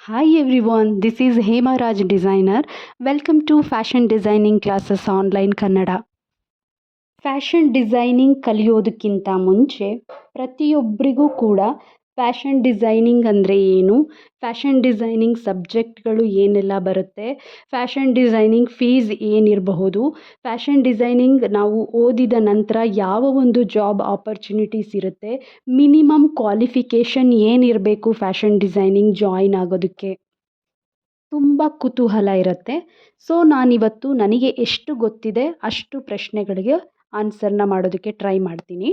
Hi everyone, this is Hema Raj Designer. Welcome to Fashion Designing Classes Online Kannada fashion designing ಕಲಿಯೋದಕ್ಕಿಂತ ಮುಂಚೆ ಪ್ರತಿಯೊಬ್ಬರಿಗೂ ಕೂಡ fashion designing ಅಂದರೆ ಏನು? Fashion designing ಸಬ್ಜೆಕ್ಟ್ಗಳು ಏನೆಲ್ಲ ಬರುತ್ತೆ? ಫ್ಯಾಷನ್ ಡಿಸೈನಿಂಗ್ ಫೀಸ್ ಏನಿರಬಹುದು? ಫ್ಯಾಷನ್ ಡಿಸೈನಿಂಗ್ ನಾವು ಓದಿದ ನಂತರ ಯಾವ ಒಂದು ಜಾಬ್ ಆಪರ್ಚುನಿಟೀಸ್ ಇರುತ್ತೆ? ಮಿನಿಮಮ್ ಕ್ವಾಲಿಫಿಕೇಷನ್ ಏನಿರಬೇಕು ಫ್ಯಾಷನ್ ಡಿಸೈನಿಂಗ್ ಜಾಯಿನ್ ಆಗೋದಕ್ಕೆ? ತುಂಬ ಕುತೂಹಲ ಇರುತ್ತೆ. ಸೊ, ನಾನಿವತ್ತು ನನಗೆ ಎಷ್ಟು ಗೊತ್ತಿದೆ ಅಷ್ಟು ಪ್ರಶ್ನೆಗಳಿಗೆ ಆನ್ಸರ್ನ ಮಾಡೋದಕ್ಕೆ ಟ್ರೈ ಮಾಡ್ತೀನಿ.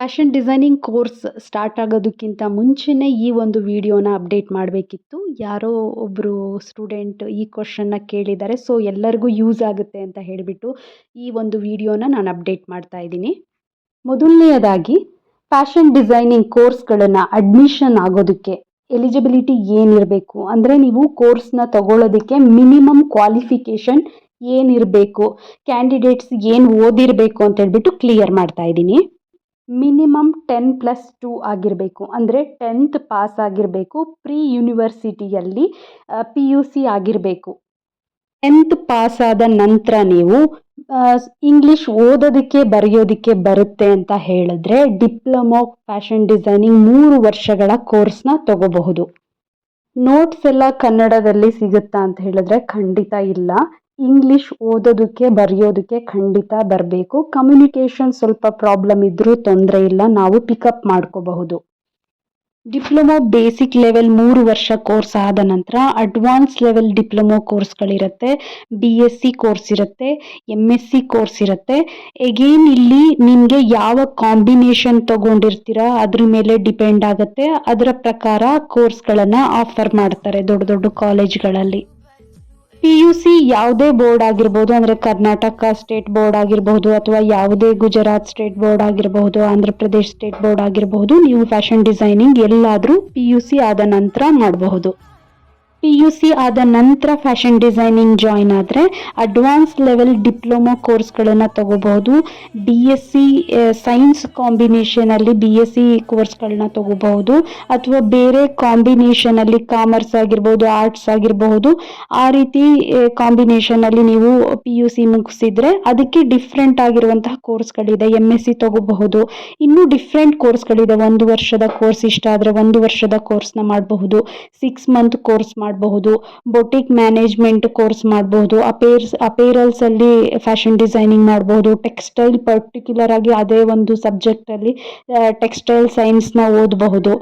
ಫ್ಯಾಷನ್ ಡಿಸೈನಿಂಗ್ ಕೋರ್ಸ್ ಸ್ಟಾರ್ಟ್ ಆಗೋದಕ್ಕಿಂತ ಮುಂಚೆನೇ ಈ ಒಂದು ವಿಡಿಯೋನ ಅಪ್ಡೇಟ್ ಮಾಡಬೇಕಿತ್ತು. ಯಾರೋ ಒಬ್ಬರು ಸ್ಟೂಡೆಂಟ್ ಈ ಕ್ವಶನ್ನ ಕೇಳಿದ್ದಾರೆ. ಸೊ ಎಲ್ಲರಿಗೂ ಯೂಸ್ ಆಗುತ್ತೆ ಅಂತ ಹೇಳಿಬಿಟ್ಟು ಈ ಒಂದು ವಿಡಿಯೋನ ನಾನು ಅಪ್ಡೇಟ್ ಮಾಡ್ತಾ ಇದ್ದೀನಿ. ಮೊದಲನೆಯದಾಗಿ ಫ್ಯಾಷನ್ ಡಿಸೈನಿಂಗ್ ಕೋರ್ಸ್ಗಳನ್ನು ಅಡ್ಮಿಷನ್ ಆಗೋದಕ್ಕೆ ಎಲಿಜಿಬಿಲಿಟಿ ಏನಿರಬೇಕು? ಅಂದರೆ ನೀವು ಕೋರ್ಸ್ನ ತಗೊಳ್ಳೋದಕ್ಕೆ ಮಿನಿಮಮ್ ಕ್ವಾಲಿಫಿಕೇಷನ್ ಏನಿರಬೇಕು? ಕ್ಯಾಂಡಿಡೇಟ್ಸ್ ಏನು ಓದಿರಬೇಕು ಅಂತ ಹೇಳ್ಬಿಟ್ಟು ಕ್ಲಿಯರ್ ಮಾಡ್ತಾ ಇದ್ದೀನಿ. ಮಿನಿಮಮ್ ಟೆನ್ ಪ್ಲಸ್ ಟೂ ಆಗಿರಬೇಕು. ಅಂದರೆ ಟೆಂತ್ ಪಾಸ್ ಆಗಿರಬೇಕು ಪ್ರೀ ಯೂನಿವರ್ಸಿಟಿಯಲ್ಲಿ ಪಿ ಯು ಸಿ ಆಗಿರಬೇಕು. ಟೆಂತ್ ಪಾಸ್ ಆದ ನಂತರ ನೀವು ಇಂಗ್ಲೀಷ್ ಓದೋದಕ್ಕೆ, ಬರೆಯೋದಕ್ಕೆ ಬರುತ್ತೆ ಅಂತ ಹೇಳಿದ್ರೆ ಡಿಪ್ಲೊಮೊ ಫ್ಯಾಷನ್ ಡಿಸೈನಿಂಗ್ ಮೂರು ವರ್ಷಗಳ ಕೋರ್ಸ್ನ ತಗೋಬಹುದು. ನೋಟ್ಸ್ ಎಲ್ಲ ಕನ್ನಡದಲ್ಲಿ ಸಿಗುತ್ತಾ ಅಂತ ಹೇಳಿದ್ರೆ ಖಂಡಿತ ಇಲ್ಲ. ಇಂಗ್ಲೀಷ್ ಓದೋದಕ್ಕೆ, ಬರೆಯೋದಕ್ಕೆ ಖಂಡಿತ ಬರಬೇಕು. ಕಮ್ಯುನಿಕೇಷನ್ ಸ್ವಲ್ಪ ಪ್ರಾಬ್ಲಮ್ ಇದ್ದರೂ ತೊಂದರೆ ಇಲ್ಲ. ನಾವು ಪಿಕಪ್ ಮಾಡ್ಕೋಬಹುದು. ಡಿಪ್ಲೊಮೊ ಬೇಸಿಕ್ ಲೆವೆಲ್ ಮೂರು ವರ್ಷ ಕೋರ್ಸ್ ಆದ ನಂತರ ಅಡ್ವಾನ್ಸ್ ಲೆವೆಲ್ ಡಿಪ್ಲೊಮೊ ಕೋರ್ಸ್ಗಳಿರುತ್ತೆ ಬಿ ಎಸ್ ಸಿ ಕೋರ್ಸ್ ಇರುತ್ತೆ. ಎಂ ಎಸ್ ಸಿ ಕೋರ್ಸ್ ಇರುತ್ತೆ. ಎಗೇನ್ ಇಲ್ಲಿ ನಿಮಗೆ ಯಾವ ಕಾಂಬಿನೇಷನ್ ತಗೊಂಡಿರ್ತೀರಾ, ಅದ್ರ ಮೇಲೆ ಡಿಪೆಂಡ್ ಆಗುತ್ತೆ. ಅದರ ಪ್ರಕಾರ ಕೋರ್ಸ್ಗಳನ್ನು ಆಫರ್ ಮಾಡ್ತಾರೆ ದೊಡ್ಡ ದೊಡ್ಡ ಕಾಲೇಜ್ಗಳಲ್ಲಿ ಪಿ ಯು ಸಿ ಯಾವುದೇ ಬೋರ್ಡ್ ಆಗಿರ್ಬೋದು, ಅಂದರೆ ಕರ್ನಾಟಕ ಸ್ಟೇಟ್ ಬೋರ್ಡ್ ಆಗಿರಬಹುದು ಅಥವಾ ಯಾವುದೇ ಗುಜರಾತ್ ಸ್ಟೇಟ್ ಬೋರ್ಡ್ ಆಗಿರಬಹುದು ಆಂಧ್ರ ಪ್ರದೇಶ್ ಸ್ಟೇಟ್ ಬೋರ್ಡ್ ಆಗಿರಬಹುದು ನೀವು ಫ್ಯಾಷನ್ ಡಿಸೈನಿಂಗ್ ಎಲ್ಲಾದರೂ ಪಿ ಯು ಸಿ ಆದ ನಂತರ ಮಾಡಬಹುದು ಪಿ ಯು ಸಿ ಆದ ನಂತರ ಫ್ಯಾಷನ್ ಡಿಸೈನಿಂಗ್ ಜಾಯ್ನ್ ಆದರೆ ಅಡ್ವಾನ್ಸ್ ಲೆವೆಲ್ ಡಿಪ್ಲೊಮಾ ಕೋರ್ಸ್ಗಳನ್ನು ತಗೋಬಹುದು. ಬಿ ಎಸ್ ಸಿ ಸೈನ್ಸ್ ಕಾಂಬಿನೇಷನಲ್ಲಿ ಬಿ ಎಸ್ ಸಿ ಕೋರ್ಸ್ಗಳನ್ನ ತಗೋಬಹುದು. ಅಥವಾ ಬೇರೆ ಕಾಂಬಿನೇಷನಲ್ಲಿ ಕಾಮರ್ಸ್ ಆಗಿರ್ಬೋದು ಆರ್ಟ್ಸ್ ಆಗಿರಬಹುದು. ಆ ರೀತಿ ಕಾಂಬಿನೇಷನಲ್ಲಿ ನೀವು ಪಿ ಯು ಸಿ ಮುಗಿಸಿದ್ರೆ ಅದಕ್ಕೆ ಡಿಫ್ರೆಂಟ್ ಆಗಿರುವಂತಹ ಕೋರ್ಸ್ಗಳಿದೆ ಎಂ ಎಸ್ ಸಿ ತಗೋಬಹುದು. ಇನ್ನೂ ಡಿಫ್ರೆಂಟ್ ಕೋರ್ಸ್ಗಳಿದೆ ಒಂದು ವರ್ಷದ ಕೋರ್ಸ್ ಇಷ್ಟ ಆದರೆ ಒಂದು ವರ್ಷದ ಕೋರ್ಸ್ನ ಮಾಡಬಹುದು. ಸಿಕ್ಸ್ ಮಂತ್ ಕೋರ್ಸ್ ಮಾಡಬಹುದು ಬೊಟಿಕ್ ಮ್ಯಾನೇಜ್ಮೆಂಟ್ ಕೋರ್ಸ್ ಮಾಡಬಹುದು ಅಪೇರ್ಸ್ ಅಪೇರಲ್ಸ್ ಅಲ್ಲಿ ಫ್ಯಾಷನ್ ಡಿಸೈನಿಂಗ್ ಮಾಡಬಹುದು ಟೆಕ್ಸ್ಟೈಲ್ ಪರ್ಟಿಕ್ಯುಲರ್ ಆಗಿ ಅದೇ ಒಂದು ಸಬ್ಜೆಕ್ಟ್ ಅಲ್ಲಿ ಟೆಕ್ಸ್ಟೈಲ್ನ ಓದಬಹುದು.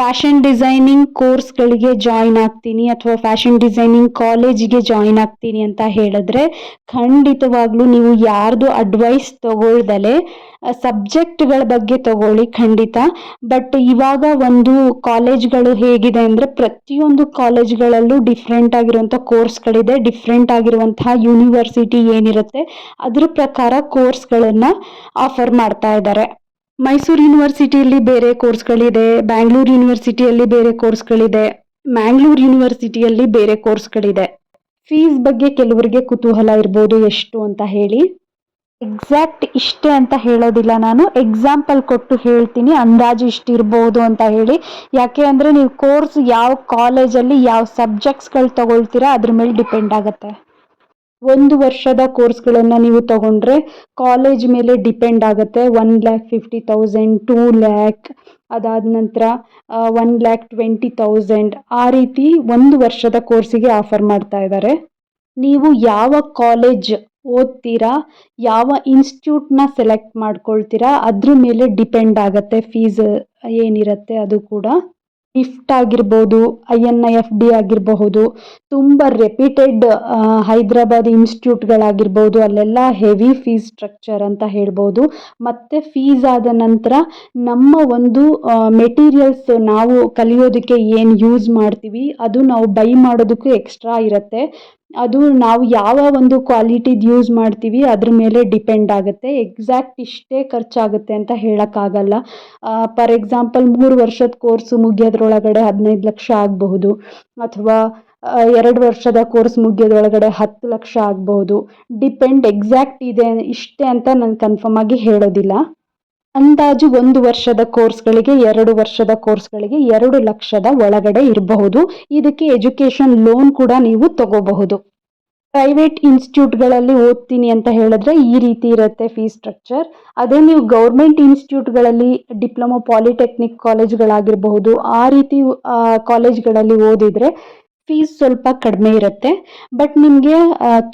ಫ್ಯಾಷನ್ ಡಿಸೈನಿಂಗ್ ಕೋರ್ಸ್ಗಳಿಗೆ ಜಾಯಿನ್ ಆಗ್ತೀನಿ ಅಥವಾ ಫ್ಯಾಷನ್ ಡಿಸೈನಿಂಗ್ ಕಾಲೇಜಿಗೆ ಜಾಯಿನ್ ಆಗ್ತೀನಿ ಅಂತ ಹೇಳಿದ್ರೆ ಖಂಡಿತವಾಗ್ಲೂ ನೀವು ಯಾರ್ದು ಅಡ್ವೈಸ್ ತಗೊಳ್ದಲೆ ಸಬ್ಜೆಕ್ಟ್ಗಳ ಬಗ್ಗೆ ತಗೊಳ್ಳಿ ಖಂಡಿತ. ಬಟ್ ಇವಾಗ ಒಂದು ಕಾಲೇಜ್ಗಳು ಹೇಗಿದೆ ಅಂದರೆ ಪ್ರತಿಯೊಂದು ಕಾಲೇಜ್ಗಳಲ್ಲೂ ಡಿಫ್ರೆಂಟ್ ಆಗಿರುವಂಥ ಕೋರ್ಸ್ಗಳಿದೆ ಡಿಫ್ರೆಂಟ್ ಆಗಿರುವಂತಹ ಯೂನಿವರ್ಸಿಟಿ ಏನಿರುತ್ತೆ, ಅದ್ರ ಪ್ರಕಾರ ಕೋರ್ಸ್ಗಳನ್ನು ಆಫರ್ ಮಾಡ್ತಾ ಇದ್ದಾರೆ. ಮೈಸೂರು ಯೂನಿವರ್ಸಿಟಿಯಲ್ಲಿ ಬೇರೆ ಕೋರ್ಸ್ಗಳಿದೆ, ಬ್ಯಾಂಗ್ಳೂರು ಯೂನಿವರ್ಸಿಟಿಯಲ್ಲಿ ಬೇರೆ ಕೋರ್ಸ್ಗಳಿದೆ, ಮ್ಯಾಂಗ್ಳೂರು ಯೂನಿವರ್ಸಿಟಿಯಲ್ಲಿ ಬೇರೆ ಕೋರ್ಸ್ಗಳಿದೆ. ಫೀಸ್ ಬಗ್ಗೆ ಕೆಲವರಿಗೆ ಕುತೂಹಲ ಇರ್ಬೋದು ಎಷ್ಟು ಅಂತ ಹೇಳಿ. ಎಕ್ಸಾಕ್ಟ್ ಇಷ್ಟೇ ಅಂತ ಹೇಳೋದಿಲ್ಲ ನಾನು. ಎಕ್ಸಾಂಪಲ್ ಕೊಟ್ಟು ಹೇಳ್ತೀನಿ. ಅಂದಾಜು ಇಷ್ಟಿರ್ಬೋದು ಅಂತ ಹೇಳಿ. ಯಾಕೆ ಅಂದರೆ ನೀವು ಕೋರ್ಸ್ ಯಾವ ಕಾಲೇಜಲ್ಲಿ ಯಾವ ಸಬ್ಜೆಕ್ಟ್ಸ್ಗಳು ತಗೊಳ್ತೀರಾ ಅದ್ರ ಮೇಲೆ ಡಿಪೆಂಡ್ ಆಗುತ್ತೆ. ಒಂದು ವರ್ಷದ ಕೋರ್ಸ್ಗಳನ್ನು ನೀವು ತಗೊಂಡ್ರೆ ಕಾಲೇಜ್ ಮೇಲೆ ಡಿಪೆಂಡ್ ಆಗುತ್ತೆ. One lakh fifty thousand, two lakh, ಅದಾದ ನಂತರ ಒನ್ ಲ್ಯಾಕ್ ಟ್ವೆಂಟಿ ತೌಸಂಡ್ ಆ ರೀತಿ ಒಂದು ವರ್ಷದ ಕೋರ್ಸಿಗೆ ಆಫರ್ ಮಾಡ್ತಾ ಇದ್ದಾರೆ ನೀವು ಯಾವ ಕಾಲೇಜ್ ಓದ್ತೀರಾ, ಯಾವ ಇನ್ಸ್ಟಿಟ್ಯೂಟ್ನ ಸೆಲೆಕ್ಟ್ ಮಾಡ್ಕೊಳ್ತೀರಾ, ಅದ್ರ ಮೇಲೆ ಡಿಪೆಂಡ್ ಆಗುತ್ತೆ. ಫೀಸ್ ಏನಿರುತ್ತೆ ಅದು ಕೂಡ. ನಿಫ್ಟ್ ಆಗಿರ್ಬೋದು I N I F D ಆಗಿರಬಹುದು, ತುಂಬ ರೆಪ್ಯೂಟೆಡ್ ಹೈದ್ರಾಬಾದ್ ಇನ್ಸ್ಟಿಟ್ಯೂಟ್ಗಳಾಗಿರ್ಬೋದು ಅಲ್ಲೆಲ್ಲ ಹೆವಿ ಫೀಸ್ ಸ್ಟ್ರಕ್ಚರ್ ಅಂತ ಹೇಳ್ಬೋದು. ಮತ್ತು ಫೀಸ್ ಆದ ನಂತರ ನಮ್ಮ ಒಂದು ಮೆಟೀರಿಯಲ್ಸ್ ನಾವು ಕಲಿಯೋದಕ್ಕೆ ಏನು ಯೂಸ್ ಮಾಡ್ತೀವಿ, ಅದು ನಾವು ಬೈ ಮಾಡೋದಕ್ಕೂ ಎಕ್ಸ್ಟ್ರಾ ಇರುತ್ತೆ. ಅದು ನಾವು ಯಾವ ಒಂದು ಕ್ವಾಲಿಟಿದು ಯೂಸ್ ಮಾಡ್ತೀವಿ, ಅದ್ರ ಮೇಲೆ ಡಿಪೆಂಡ್ ಆಗುತ್ತೆ. ಎಕ್ಸಾಕ್ಟ್ ಇಷ್ಟೇ ಖರ್ಚಾಗುತ್ತೆ ಅಂತ ಹೇಳೋಕ್ಕಾಗಲ್ಲ. ಫಾರ್ ಎಕ್ಸಾಂಪಲ್ ಮೂರು ವರ್ಷದ ಕೋರ್ಸು ಮುಗಿಯೋದ್ರೊಳಗಡೆ ಹದಿನೈದು ಲಕ್ಷ ಆಗಬಹುದು, ಅಥವಾ ಎರಡು ವರ್ಷದ ಕೋರ್ಸ್ ಮುಗಿಯೋದ್ರೊಳಗಡೆ ಹತ್ತು ಲಕ್ಷ ಆಗಬಹುದು. ಡಿಪೆಂಡ್ ಎಕ್ಸಾಕ್ಟ್ ಇದೆ, ಇಷ್ಟೇ ಅಂತ ನಾನು ಕನ್ಫರ್ಮ್ ಆಗಿ ಹೇಳೋದಿಲ್ಲ. ಅಂದಾಜು ಒಂದು ವರ್ಷದ ಕೋರ್ಸ್ಗಳಿಗೆ, ಎರಡು ವರ್ಷದ ಕೋರ್ಸ್ಗಳಿಗೆ ಎರಡು ಲಕ್ಷದ ಒಳಗಡೆ ಇರಬಹುದು. ಇದಕ್ಕೆ ಎಜುಕೇಷನ್ ಲೋನ್ ಕೂಡ ನೀವು ತಗೋಬಹುದು. ಪ್ರೈವೇಟ್ ಇನ್ಸ್ಟಿಟ್ಯೂಟ್ಗಳಲ್ಲಿ ಓದ್ತೀನಿ ಅಂತ ಹೇಳಿದ್ರೆ ಈ ರೀತಿ ಇರುತ್ತೆ ಫೀಸ್ ಸ್ಟ್ರಕ್ಚರ್. ಅದೇ ನೀವು ಗೌರ್ಮೆಂಟ್ ಇನ್ಸ್ಟಿಟ್ಯೂಟ್ಗಳಲ್ಲಿ ಡಿಪ್ಲೊಮೊ ಪಾಲಿಟೆಕ್ನಿಕ್ ಕಾಲೇಜ್ಗಳಾಗಿರಬಹುದು, ಆ ರೀತಿ ಕಾಲೇಜ್ಗಳಲ್ಲಿ ಓದಿದರೆ ಫೀಸ್ ಸ್ವಲ್ಪ ಕಡಿಮೆ ಇರುತ್ತೆ. ಬಟ್ ನಿಮಗೆ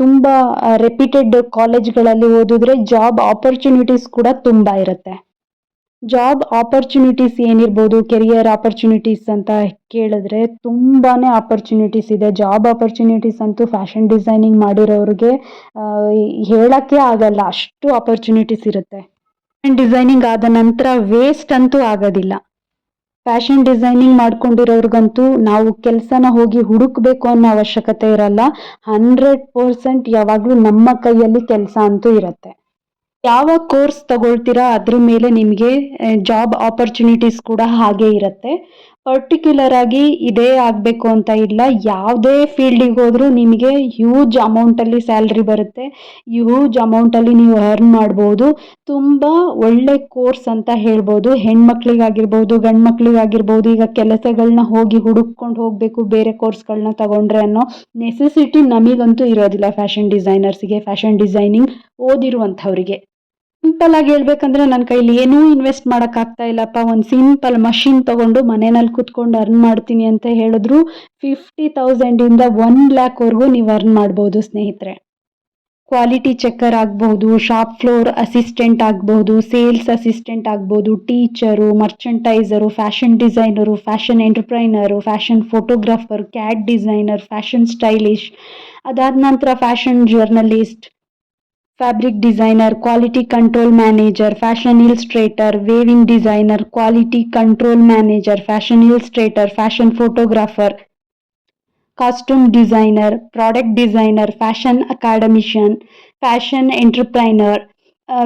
ತುಂಬ ರೆಪ್ಯೂಟೆಡ್ ಕಾಲೇಜ್ಗಳಲ್ಲಿ ಓದಿದ್ರೆ ಜಾಬ್ ಆಪರ್ಚುನಿಟೀಸ್ ಕೂಡ ತುಂಬ ಇರುತ್ತೆ. ಜಾಬ್ ಆಪರ್ಚುನಿಟೀಸ್ ಏನಿರ್ಬೋದು ಕೆರಿಯರ್ ಆಪರ್ಚುನಿಟೀಸ್ ಅಂತ ಕೇಳಿದ್ರೆ ತುಂಬಾ ಆಪರ್ಚುನಿಟೀಸ್ ಇದೆ. ಜಾಬ್ ಆಪರ್ಚುನಿಟೀಸ್ ಅಂತೂ ಫ್ಯಾಷನ್ ಡಿಸೈನಿಂಗ್ ಮಾಡಿರೋರಿಗೆ ಹೇಳೋಕ್ಕೆ ಆಗಲ್ಲ. ಅಷ್ಟು ಆಪರ್ಚುನಿಟೀಸ್ ಇರುತ್ತೆ. ಫ್ಯಾಷನ್ ಡಿಸೈನಿಂಗ್ ಆದ ನಂತರ ವೇಸ್ಟ್ ಅಂತೂ ಆಗೋದಿಲ್ಲ. ಫ್ಯಾಷನ್ ಡಿಸೈನಿಂಗ್ ಮಾಡ್ಕೊಂಡಿರೋರ್ಗಂತೂ ನಾವು ಕೆಲಸನ ಹೋಗಿ ಹುಡುಕಬೇಕು ಅನ್ನೋ ಅವಶ್ಯಕತೆ ಇರಲ್ಲ. ಹಂಡ್ರೆಡ್ ಪರ್ಸೆಂಟ್ ಯಾವಾಗಲೂ ನಮ್ಮ ಕೈಯಲ್ಲಿ ಕೆಲಸ ಅಂತೂ ಇರುತ್ತೆ. ಯಾವ ಕೋರ್ಸ್ ತಗೊಳ್ತೀರಾ ಅದ್ರ ಮೇಲೆ ನಿಮಗೆ ಜಾಬ್ ಆಪರ್ಚುನಿಟೀಸ್ ಕೂಡ ಹಾಗೆ ಇರುತ್ತೆ. ಪರ್ಟಿಕ್ಯುಲರ್ ಆಗಿ ಇದೇ ಆಗಬೇಕು ಅಂತ ಇಲ್ಲ. ಯಾವುದೇ ಫೀಲ್ಡಿಗೆ ಹೋದರೂ ನಿಮಗೆ ಹ್ಯೂಜ್ ಅಮೌಂಟಲ್ಲಿ ಸ್ಯಾಲ್ರಿ ಬರುತ್ತೆ. ಹ್ಯೂಜ್ ಅಮೌಂಟಲ್ಲಿ ನೀವು ಅರ್ನ್ ಮಾಡ್ಬೋದು. ತುಂಬ ಒಳ್ಳೆ ಕೋರ್ಸ್ ಅಂತ ಹೇಳ್ಬೋದು. ಹೆಣ್ಮಕ್ಳಿಗಾಗಿರ್ಬೋದು ಗಂಡು ಮಕ್ಳಿಗಾಗಿರ್ಬೋದು ಈಗ ಕೆಲಸಗಳನ್ನ ಹೋಗಿ ಹುಡುಕ್ಕೊಂಡು ಹೋಗಬೇಕು, ಬೇರೆ ಕೋರ್ಸ್ಗಳನ್ನ ತಗೊಂಡ್ರೆ ಅನ್ನೋ ನೆಸೆಸಿಟಿ ನಮಗಂತೂ ಇರೋದಿಲ್ಲ ಫ್ಯಾಷನ್ ಡಿಸೈನರ್ಸಿಗೆ ಫ್ಯಾಷನ್ ಡಿಸೈನಿಂಗ್ ಓದಿರುವಂಥವ್ರಿಗೆ. ಸಿಂಪಲ್ ಆಗಿ ಹೇಳ್ಬೇಕಂದ್ರೆ ನನ್ನ ಕೈಲಿ ಏನೂ ಇನ್ವೆಸ್ಟ್ ಮಾಡೋಕ್ಕಾಗ್ತಾ ಇಲ್ಲಪ್ಪ. ಒಂದು ಸಿಂಪಲ್ ಮಷಿನ್ ತಗೊಂಡು ಮನೆಯಲ್ಲಿ ಕುತ್ಕೊಂಡು ಅರ್ನ್ ಮಾಡ್ತೀನಿ ಅಂತ ಹೇಳಿದ್ರು ಫಿಫ್ಟಿ ತೌಸಂಡಿಂದ ಒನ್ ಲ್ಯಾಕ್ವರೆಗೂ ನೀವು ಅರ್ನ್ ಮಾಡ್ಬೋದು ಸ್ನೇಹಿತರೆ. ಕ್ವಾಲಿಟಿ ಚೆಕ್ಕರ್ ಆಗ್ಬಹುದು ಶಾಪ್ ಫ್ಲೋರ್ ಅಸಿಸ್ಟೆಂಟ್ ಆಗ್ಬಹುದು ಸೇಲ್ಸ್ ಅಸಿಸ್ಟೆಂಟ್ ಆಗ್ಬೋದು teacher merchandiser fashion designer fashion entrepreneur fashion photographer CAD designer fashion stylish ಅದಾದ ನಂತರ fashion journalist fabric designer, quality control manager, fashion illustrator, waving designer, quality control manager, fashion illustrator, fashion photographer, costume designer, product designer, fashion academician, fashion entrepreneur,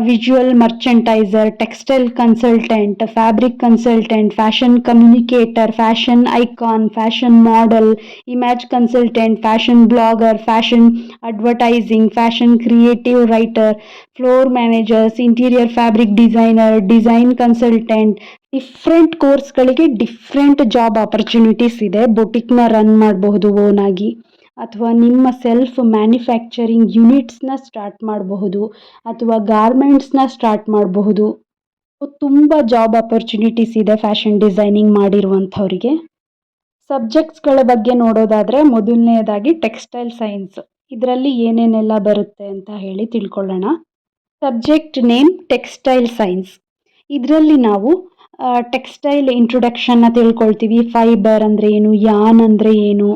visual merchandiser textile consultant fabric consultant fashion communicator fashion icon fashion model image consultant fashion blogger fashion advertising fashion creative writer floor managers interior fabric designer design consultant different ಕೋರ್ಸ್ಗಳಿಗೆ different job opportunities ಇದೆ. ಬೊಟಿಕ್ನ run ಮಾಡಬಹುದು ಓನಾಗಿ. ಅಥವಾ ನಿಮ್ಮ self manufacturing ಯೂನಿಟ್ಸ್ನ start ಮಾಡಬಹುದು ಅಥವಾ ಗಾರ್ಮೆಂಟ್ಸ್ನ start ಮಾಡಬಹುದು. ತುಂಬ ಜಾಬ್ ಅಪರ್ಚುನಿಟೀಸ್ ಇದೆ ಫ್ಯಾಷನ್ ಡಿಸೈನಿಂಗ್ ಮಾಡಿರುವಂಥವ್ರಿಗೆ. ಸಬ್ಜೆಕ್ಟ್ಸ್ಗಳ ಬಗ್ಗೆ ನೋಡೋದಾದರೆ ಮೊದಲನೆಯದಾಗಿ ಟೆಕ್ಸ್ಟೈಲ್ ಸೈನ್ಸ್ ಇದರಲ್ಲಿ ಏನೇನೆಲ್ಲ ಬರುತ್ತೆ ಅಂತ ಹೇಳಿ ತಿಳ್ಕೊಳ್ಳೋಣ. ಸಬ್ಜೆಕ್ಟ್ ನೇಮ್ ಟೆಕ್ಸ್ಟೈಲ್ ಸೈನ್ಸ್ ಇದರಲ್ಲಿ ನಾವು ಟೆಕ್ಸ್ಟೈಲ್ ಇಂಟ್ರೊಡಕ್ಷನ್ನ ತಿಳ್ಕೊಳ್ತೀವಿ ಫೈಬರ್ ಅಂದರೆ ಏನು? ಯಾನ್ ಅಂದರೆ ಏನು?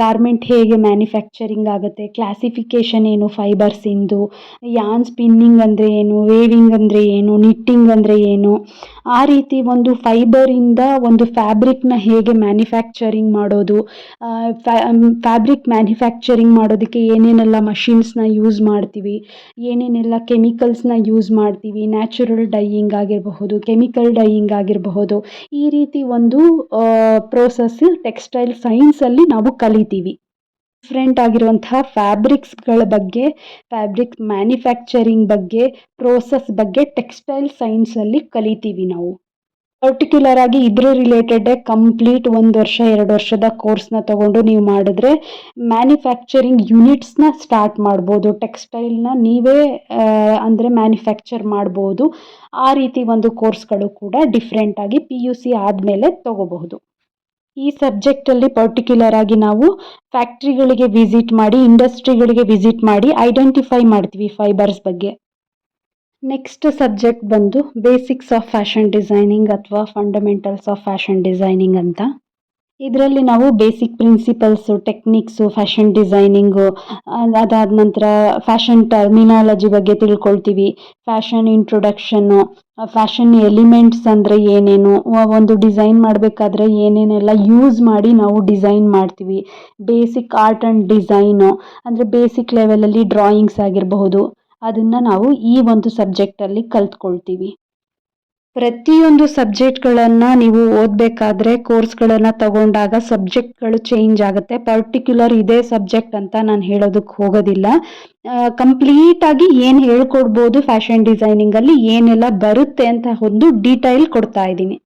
ಗಾರ್ಮೆಂಟ್ ಹೇಗೆ ಮ್ಯಾನುಫ್ಯಾಕ್ಚರಿಂಗ್ ಆಗುತ್ತೆ? ಕ್ಲಾಸಿಫಿಕೇಷನ್ ಏನು? ಫೈಬರ್ಸಿಂದು ಯಾನ್ ಸ್ಪಿನ್ನಿಂಗ್ ಅಂದರೆ ಏನು? ವೇವಿಂಗ್ ಅಂದರೆ ಏನು? ನಿಟ್ಟಿಂಗ್ ಅಂದರೆ ಏನು? ಆ ರೀತಿ ಒಂದು ಫೈಬರಿಂದ ಒಂದು ಫ್ಯಾಬ್ರಿಕ್ನ ಹೇಗೆ ಮ್ಯಾನುಫ್ಯಾಕ್ಚರಿಂಗ್ ಮಾಡೋದು? ಫ್ಯಾಬ್ರಿಕ್ ಮ್ಯಾನುಫ್ಯಾಕ್ಚರಿಂಗ್ ಮಾಡೋದಕ್ಕೆ ಏನೇನೆಲ್ಲ ಮಷಿನ್ಸ್ನ ಯೂಸ್ ಮಾಡ್ತೀವಿ? ಏನೇನೆಲ್ಲ ಕೆಮಿಕಲ್ಸ್ನ ಯೂಸ್ ಮಾಡ್ತೀವಿ? ನ್ಯಾಚುರಲ್ ಡೈಯಿಂಗ್ ಆಗಿರಬಹುದು ಕೆಮಿಕಲ್ ಡೈಯಿಂಗ್ ಆಗಿರಬಹುದು ಈ ರೀತಿ ಒಂದು ಪ್ರೋಸೆಸ್ ಟೆಕ್ಸ್ಟೈಲ್ ಸೈನ್ಸಲ್ಲಿ ನಾವು ಕಲಿತೀವಿ. ಡಿಫ್ರೆಂಟ್ ಆಗಿರುವಂತಹ ಫ್ಯಾಬ್ರಿಕ್ಸ್ಗಳ ಬಗ್ಗೆ ಫ್ಯಾಬ್ರಿಕ್ ಮ್ಯಾನುಫ್ಯಾಕ್ಚರಿಂಗ್ ಬಗ್ಗೆ ಪ್ರೋಸೆಸ್ ಬಗ್ಗೆ ಟೆಕ್ಸ್ಟೈಲ್ ಸೈನ್ಸಲ್ಲಿ ಕಲಿತೀವಿ ನಾವು. ಪರ್ಟಿಕ್ಯುಲರ್ ಆಗಿ ಇದ್ರ ರಿಲೇಟೆಡ್ ಕಂಪ್ಲೀಟ್ ಒಂದು ವರ್ಷ, ಎರಡು ವರ್ಷದ ಕೋರ್ಸ್ನ ತಗೊಂಡು ನೀವು ಮಾಡಿದ್ರೆ ಮ್ಯಾನುಫ್ಯಾಕ್ಚರಿಂಗ್ ಯೂನಿಟ್ಸ್ನ ಸ್ಟಾರ್ಟ್ ಮಾಡ್ಬೋದು. ಟೆಕ್ಸ್ಟೈಲ್ನ ನೀವೇ ಅಂದರೆ ಮ್ಯಾನುಫ್ಯಾಕ್ಚರ್ ಮಾಡ್ಬೋದು. ಆ ರೀತಿ ಒಂದು ಕೋರ್ಸ್ಗಳು ಕೂಡ ಡಿಫ್ರೆಂಟಾಗಿ ಪಿ ಯು ಸಿ ಆದಮೇಲೆ ತಗೋಬಹುದು. ಈ ಸಬ್ಜೆಕ್ಟಲ್ಲಿ ಪರ್ಟಿಕ್ಯುಲರ್ ಆಗಿ ನಾವು ಫ್ಯಾಕ್ಟ್ರಿಗಳಿಗೆ ವಿಸಿಟ್ ಮಾಡಿ ಇಂಡಸ್ಟ್ರಿಗಳಿಗೆ ವಿಸಿಟ್ ಮಾಡಿ ಐಡೆಂಟಿಫೈ ಮಾಡ್ತೀವಿ ಫೈಬರ್ಸ್ ಬಗ್ಗೆ. ನೆಕ್ಸ್ಟ್ ಸಬ್ಜೆಕ್ಟ್ ಬಂದು ಬೇಸಿಕ್ಸ್ ಆಫ್ ಫ್ಯಾಷನ್ ಡಿಸೈನಿಂಗ್ ಅಥವಾ ಫಂಡಮೆಂಟಲ್ಸ್ ಆಫ್ ಫ್ಯಾಷನ್ ಡಿಸೈನಿಂಗ್ ಅಂತ. ಇದರಲ್ಲಿ ನಾವು basic principles techniques fashion designing ಅದಾದ ನಂತರ ಫ್ಯಾಷನ್ ಟರ್ಮಿನಾಲಜಿ ಬಗ್ಗೆ ತಿಳ್ಕೊಳ್ತೀವಿ. ಫ್ಯಾಷನ್ ಇಂಟ್ರೊಡಕ್ಷನ್ನು ಫ್ಯಾಷನ್ ಎಲಿಮೆಂಟ್ಸ್ ಅಂದರೆ ಏನೇನು, ಒಂದು ಡಿಸೈನ್ ಮಾಡಬೇಕಾದ್ರೆ ಏನೇನೆಲ್ಲ ಯೂಸ್ ಮಾಡಿ ನಾವು ಡಿಸೈನ್ ಮಾಡ್ತೀವಿ. ಬೇಸಿಕ್ ಆರ್ಟ್ ಆ್ಯಂಡ್ ಡಿಸೈನು ಅಂದರೆ ಬೇಸಿಕ್ ಲೆವೆಲಲ್ಲಿ ಡ್ರಾಯಿಂಗ್ಸ್ ಆಗಿರಬಹುದು. ಅದನ್ನು ನಾವು ಈ ಒಂದು ಸಬ್ಜೆಕ್ಟಲ್ಲಿ ಕಲ್ತ್ಕೊಳ್ತೀವಿ. ಪ್ರತಿಯೊಂದು ಸಬ್ಜೆಕ್ಟ್ಗಳನ್ನು ನೀವು ಓದಬೇಕಾದ್ರೆ ಕೋರ್ಸ್ಗಳನ್ನು ತಗೊಂಡಾಗ ಸಬ್ಜೆಕ್ಟ್ಗಳು ಚೇಂಜ್ ಆಗುತ್ತೆ. ಪರ್ಟಿಕ್ಯುಲರ್ ಇದೇ ಸಬ್ಜೆಕ್ಟ್ ಅಂತ ನಾನು ಹೇಳೋದಕ್ಕೆ ಹೋಗೋದಿಲ್ಲ. ಕಂಪ್ಲೀಟಾಗಿ ಏನು ಹೇಳ್ಕೊಡ್ಬೋದು ಫ್ಯಾಷನ್ ಡಿಸೈನಿಂಗಲ್ಲಿ ಏನೆಲ್ಲ ಬರುತ್ತೆ ಅಂತ ಒಂದು ಡೀಟೈಲ್ ಕೊಡ್ತಾ ಇದ್ದೀನಿ.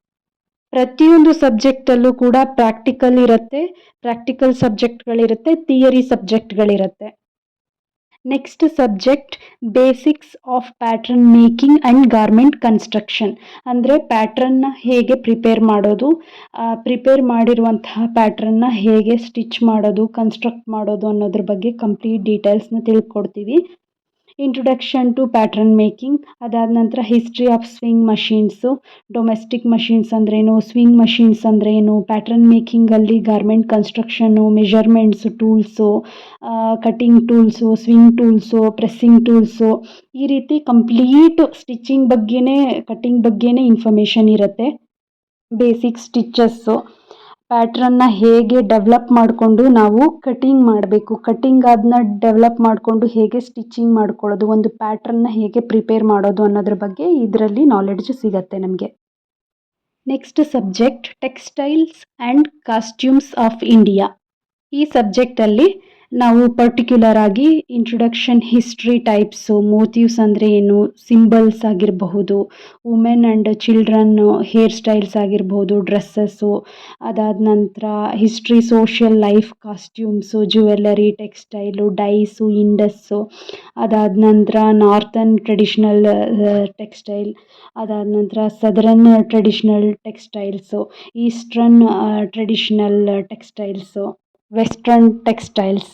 ಪ್ರತಿಯೊಂದು ಸಬ್ಜೆಕ್ಟಲ್ಲೂ ಕೂಡ ಪ್ರಾಕ್ಟಿಕಲ್ ಇರುತ್ತೆ ಪ್ರಾಕ್ಟಿಕಲ್ ಸಬ್ಜೆಕ್ಟ್ಗಳಿರುತ್ತೆ theory ಸಬ್ಜೆಕ್ಟ್ಗಳಿರುತ್ತೆ next subject basics of pattern making and garment construction ಅಂದರೆ ಪ್ಯಾಟ್ರನ್ನ ಹೇಗೆ ಪ್ರಿಪೇರ್ ಮಾಡೋದು? ಪ್ರಿಪೇರ್ ಮಾಡಿರುವಂತಹ ಪ್ಯಾಟ್ರನ್ನ ಹೇಗೆ ಸ್ಟಿಚ್ ಮಾಡೋದು ಕನ್ಸ್ಟ್ರಕ್ಟ್ ಮಾಡೋದು ಅನ್ನೋದ್ರ ಬಗ್ಗೆ ಕಂಪ್ಲೀಟ್ ಡೀಟೇಲ್ಸ್ನ ತಿಳ್ಕೊಡ್ತೀವಿ. ಇಂಟ್ರೊಡಕ್ಷನ್ ಟು ಪ್ಯಾಟ್ರನ್ ಮೇಕಿಂಗ್ ಅದಾದ ನಂತರ history of sewing machines domestic machines ಅಂದ್ರೇನು ಸ್ವಿಂಗ್ ಮಷೀನ್ಸ್ ಅಂದ್ರೇನು pattern ಮೇಕಿಂಗಲ್ಲಿ garment construction measurements tools cutting tools sewing tools pressing tools ಈ ರೀತಿ ಕಂಪ್ಲೀಟ್ ಸ್ಟಿಚಿಂಗ್ ಬಗ್ಗೆನೇ ಕಟ್ಟಿಂಗ್ ಬಗ್ಗೆನೇ ಇನ್ಫಾರ್ಮೇಷನ್ ಇರುತ್ತೆ. ಬೇಸಿಕ್ ಸ್ಟಿಚಸ್ಸು ಪ್ಯಾಟ್ರನ್ನ ಹೇಗೆ ಡೆವಲಪ್ ಮಾಡಿಕೊಂಡು ನಾವು ಕಟಿಂಗ್ ಮಾಡಬೇಕು. ಕಟಿಂಗ್ ಅದನ್ನ ಡೆವಲಪ್ ಮಾಡಿಕೊಂಡು ಹೇಗೆ ಸ್ಟಿಚಿಂಗ್ ಮಾಡ್ಕೊಳ್ಳೋದು, ಒಂದು ಪ್ಯಾಟ್ರನ್ನ ಹೇಗೆ ಪ್ರಿಪೇರ್ ಮಾಡೋದು ಅನ್ನೋದ್ರ ಬಗ್ಗೆ ಇದರಲ್ಲಿ ನಾಲೆಡ್ಜ್ ಸಿಗತ್ತೆ ನಮಗೆ. Next subject textiles and costumes of India ಈ ಸಬ್ಜೆಕ್ಟಲ್ಲಿ ನಾವು ಪರ್ಟಿಕ್ಯುಲರ್ ಆಗಿ ಇಂಟ್ರೊಡಕ್ಷನ್ ಹಿಸ್ಟ್ರಿ ಟೈಪ್ಸು ಮೋತಿವ್ಸ್ ಅಂದರೆ ಏನು ಸಿಂಬಲ್ಸ್ ಆಗಿರಬಹುದು women and children hair styles ಆಗಿರ್ಬೋದು ಡ್ರೆಸ್ಸಸ್ಸು ಅದಾದ ನಂತರ history social life costumes jewellery textile dyes Indus ಅದಾದ ನಂತರ ನಾರ್ತನ್ ಟ್ರೆಡಿಷ್ನಲ್ ಟೆಕ್ಸ್ಟೈಲ್ ಅದಾದ ನಂತರ southern traditional textiles eastern traditional textiles western textiles.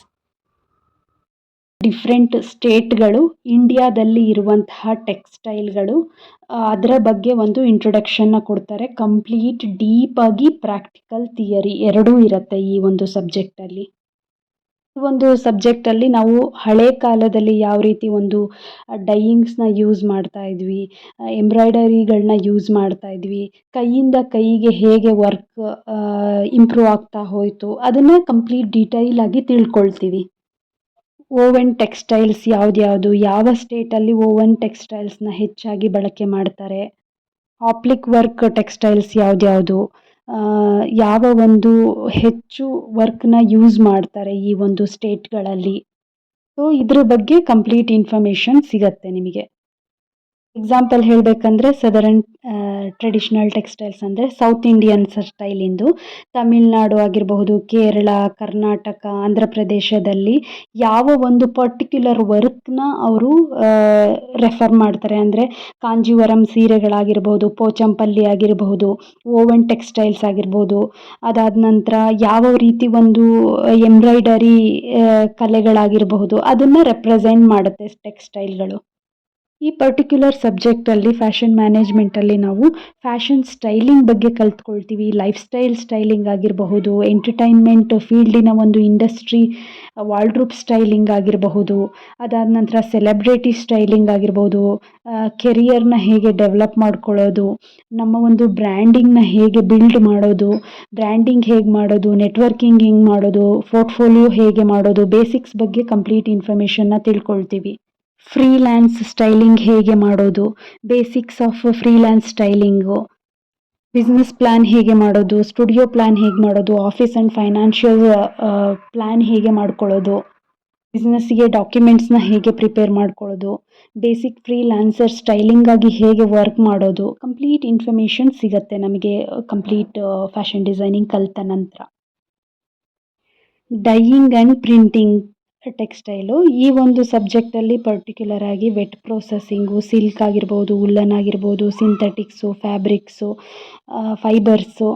Different ಸ್ಟೇಟ್ಗಳು ಇಂಡಿಯಾದಲ್ಲಿ ಇರುವಂತಹ ಟೆಕ್ಸ್ಟೈಲ್ಗಳು. ಅದರ ಬಗ್ಗೆ ಒಂದು ಇಂಟ್ರೊಡಕ್ಷನ್ನ ಕೊಡ್ತಾರೆ. ಕಂಪ್ಲೀಟ್ ಡೀಪಾಗಿ ಪ್ರಾಕ್ಟಿಕಲ್ ಥಿಯರಿ ಎರಡೂ ಇರುತ್ತೆ ಈ ಒಂದು ಸಬ್ಜೆಕ್ಟಲ್ಲಿ. ಒಂದು ಸಬ್ಜೆಕ್ಟಲ್ಲಿ ನಾವು ಹಳೆ ಕಾಲದಲ್ಲಿ ಯಾವ ರೀತಿ ಒಂದು ಡೈಯಿಂಗ್ಸ್ನ ಯೂಸ್ ಮಾಡ್ತಾ ಇದ್ವಿ ಎಂಬ್ರಾಯ್ಡರಿಗಳನ್ನ ಯೂಸ್ ಮಾಡ್ತಾ ಇದ್ವಿ, ಕೈಯಿಂದ ಕೈಗೆ ಹೇಗೆ ವರ್ಕ್ ಇಂಪ್ರೂವ್ ಆಗ್ತಾ ಹೋಯಿತು, ಅದನ್ನು ಕಂಪ್ಲೀಟ್ ಡೀಟೈಲ್ ಆಗಿ ತಿಳ್ಕೊಳ್ತೀವಿ. ಓವನ್ ಟೆಕ್ಸ್ಟೈಲ್ಸ್ ಯಾವ್ದ್ಯಾವುದು, ಯಾವ ಸ್ಟೇಟಲ್ಲಿ ಓವನ್ ಟೆಕ್ಸ್ಟೈಲ್ಸ್ನ ಹೆಚ್ಚಾಗಿ ಬಳಕೆ ಮಾಡ್ತಾರೆ ಆಪ್ಲಿಕ್ ವರ್ಕ್ ಟೆಕ್ಸ್ಟೈಲ್ಸ್ ಯಾವ್ದ್ಯಾವುದು ಯಾವ ಒಂದು ಹೆಚ್ಚು ವರ್ಕ್ನ ಯೂಸ್ ಮಾಡ್ತಾರೆ ಈ ಒಂದು ಸ್ಟೇಟ್ಗಳಲ್ಲಿ ಸೊ ಇದ್ರ ಬಗ್ಗೆ ಕಂಪ್ಲೀಟ್ ಇನ್ಫಾರ್ಮೇಷನ್ ಸಿಗತ್ತೆ ನಿಮಗೆ. ಎಕ್ಸಾಂಪಲ್ ಹೇಳಬೇಕಂದ್ರೆ ಸದರನ್ ಟ್ರೆಡಿಷ್ನಲ್ ಟೆಕ್ಸ್ಟೈಲ್ಸ್ ಅಂದರೆ ಸೌತ್ ಇಂಡಿಯನ್ ಸ್ಟೈಲಿಂದು ತಮಿಳ್ನಾಡು ಆಗಿರಬಹುದು, ಕೇರಳ, ಕರ್ನಾಟಕ, ಆಂಧ್ರ ಪ್ರದೇಶದಲ್ಲಿ ಯಾವ ಒಂದು ಪರ್ಟಿಕ್ಯುಲರ್ ವರ್ಕ್ನ ಅವರು ರೆಫರ್ ಮಾಡ್ತಾರೆ. ಅಂದರೆ ಕಾಂಜೀವರಂ ಸೀರೆಗಳಾಗಿರ್ಬೋದು ಪೋಚಂಪಲ್ಲಿ ಆಗಿರಬಹುದು, ಓವನ್ ಟೆಕ್ಸ್ಟೈಲ್ಸ್ ಆಗಿರ್ಬೋದು. ಅದಾದ ನಂತರ ಯಾವ ರೀತಿ ಒಂದು ಎಂಬ್ರಾಯ್ಡರಿ ಕಲೆಗಳಾಗಿರಬಹುದು, ಅದನ್ನು ರೆಪ್ರೆಸೆಂಟ್ ಮಾಡುತ್ತೆ ಟೆಕ್ಸ್ಟೈಲ್ಗಳು ಈ ಪರ್ಟಿಕ್ಯುಲರ್ ಸಬ್ಜೆಕ್ಟಲ್ಲಿ ಫ್ಯಾಷನ್ ಮ್ಯಾನೇಜ್ಮೆಂಟಲ್ಲಿ ನಾವು ಫ್ಯಾಷನ್ ಸ್ಟೈಲಿಂಗ್ ಬಗ್ಗೆ ಕಲ್ತ್ಕೊಳ್ತೀವಿ. ಲೈಫ್ ಸ್ಟೈಲ್ ಸ್ಟೈಲಿಂಗ್ ಆಗಿರಬಹುದು ಎಂಟರ್ಟೈನ್ಮೆಂಟ್ ಫೀಲ್ಡಿನ ಒಂದು ಇಂಡಸ್ಟ್ರಿ ವಾಲ್ಡ್ರೂಪ್ ಸ್ಟೈಲಿಂಗ್ ಆಗಿರಬಹುದು, ಅದಾದ ನಂತರ ಸೆಲೆಬ್ರಿಟಿ ಸ್ಟೈಲಿಂಗ್ ಆಗಿರ್ಬೋದು ಕೆರಿಯರ್ನ ಹೇಗೆ ಡೆವಲಪ್ ಮಾಡ್ಕೊಳ್ಳೋದು, ನಮ್ಮ ಒಂದು ಬ್ರ್ಯಾಂಡಿಂಗ್ನ ಹೇಗೆ ಬಿಲ್ಡ್ ಮಾಡೋದು ಬ್ರ್ಯಾಂಡಿಂಗ್ ಹೇಗೆ ಮಾಡೋದು ನೆಟ್ವರ್ಕಿಂಗ್ ಹಿಂಗೆ ಮಾಡೋದು ಪೋರ್ಟ್ಫೋಲಿಯೋ ಹೇಗೆ ಮಾಡೋದು ಬೇಸಿಕ್ಸ್ ಬಗ್ಗೆ ಕಂಪ್ಲೀಟ್ ಇನ್ಫಾರ್ಮೇಷನ್ನ ತಿಳ್ಕೊಳ್ತೀವಿ. ಫ್ರೀಲ್ಯಾನ್ಸ್ ಸ್ಟೈಲಿಂಗ್ ಹೇಗೆ ಮಾಡೋದು? Basics of freelance styling. Business plan ಹೇಗೆ ಮಾಡೋದು? ಸ್ಟುಡಿಯೋ ಪ್ಲ್ಯಾನ್ ಹೇಗೆ ಮಾಡೋದು? ಆಫೀಸ್ ಆ್ಯಂಡ್ ಫೈನಾನ್ಷಿಯಲ್ ಪ್ಲ್ಯಾನ್ ಹೇಗೆ ಮಾಡ್ಕೊಳ್ಳೋದು? ಬಿಸ್ನೆಸ್ಸಿಗೆ ಡಾಕ್ಯುಮೆಂಟ್ಸ್ನ ಹೇಗೆ ಪ್ರಿಪೇರ್ ಮಾಡ್ಕೊಳ್ಳೋದು? ಬೇಸಿಕ್ ಫ್ರೀಲ್ಯಾನ್ಸರ್ ಸ್ಟೈಲಿಂಗಾಗಿ ಹೇಗೆ ವರ್ಕ್ ಮಾಡೋದು? ಕಂಪ್ಲೀಟ್ ಇನ್ಫಾರ್ಮೇಷನ್ ಸಿಗುತ್ತೆ ನಮಗೆ ಕಂಪ್ಲೀಟ್ ಫ್ಯಾಷನ್ ಡಿಸೈನಿಂಗ್ ಕಲಿತ ನಂತರ. Dyeing and printing textile. ಈ ಒಂದು ಸಬ್ಜೆಕ್ಟಲ್ಲಿ ಪರ್ಟಿಕ್ಯುಲರ್ ಆಗಿ ವೆಟ್ ಪ್ರೊಸೆಸಿಂಗು ಸಿಲ್ಕ್ ಆಗಿರ್ಬೋದು ಉಲ್ಲನ್ ಆಗಿರ್ಬೋದು ಸಿಂಥೆಟಿಕ್ಸು ಫ್ಯಾಬ್ರಿಕ್ಸು ಫೈಬರ್ಸು